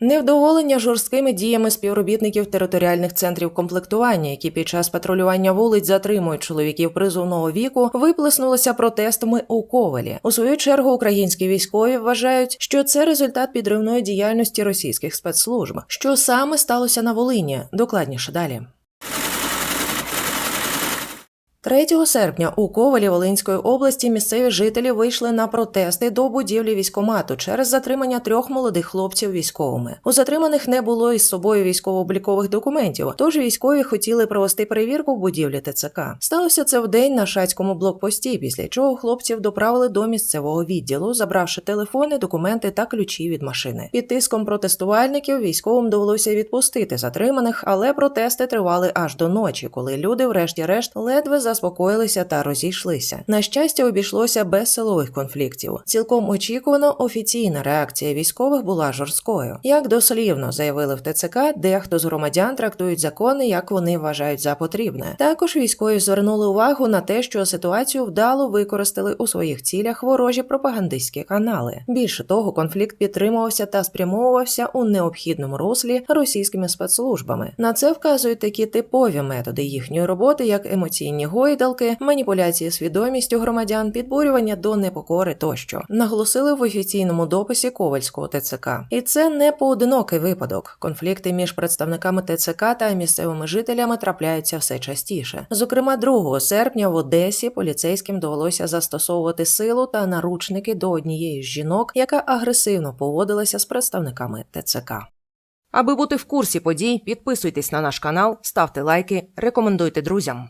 Невдоволення жорсткими діями співробітників територіальних центрів комплектування, які під час патрулювання вулиць затримують чоловіків призовного віку, виплеснулося протестами у Ковалі. У свою чергу українські військові вважають, що це результат підривної діяльності російських спецслужб. Що саме сталося на Волині? Докладніше далі. 3 серпня у Ковалі Волинської області місцеві жителі вийшли на протести до будівлі військомату через затримання трьох молодих хлопців військовими. У затриманих не було із собою військово-облікових документів, тож військові хотіли провести перевірку в будівлі ТЦК. Сталося це в день на шацькому блокпості, після чого хлопців доправили до місцевого відділу, забравши телефони, документи та ключі від машини. Під тиском протестувальників військовим довелося відпустити затриманих, але протести тривали аж до ночі, коли люди, врешті-решт, ледве заспокоїлися та розійшлися. На щастя, обійшлося без силових конфліктів. Цілком очікувано офіційна реакція військових була жорсткою. Як дослівно заявили в ТЦК, дехто з громадян трактують закони, як вони вважають за потрібне. Також військові звернули увагу на те, що ситуацію вдало використали у своїх цілях ворожі пропагандистські канали. Більше того, конфлікт підтримувався та спрямовувався у необхідному руслі російськими спецслужбами. На це вказують такі типові методи їхньої роботи, як емоційні гойдалки, маніпуляції свідомістю громадян, підбурювання до непокори тощо, наголосили в офіційному дописі Ковальського ТЦК. І це не поодинокий випадок. Конфлікти між представниками ТЦК та місцевими жителями трапляються все частіше. Зокрема, 2 серпня в Одесі поліцейським довелося застосовувати силу та наручники до однієї з жінок, яка агресивно поводилася з представниками ТЦК. Аби бути в курсі подій, підписуйтесь на наш канал, ставте лайки, рекомендуйте друзям.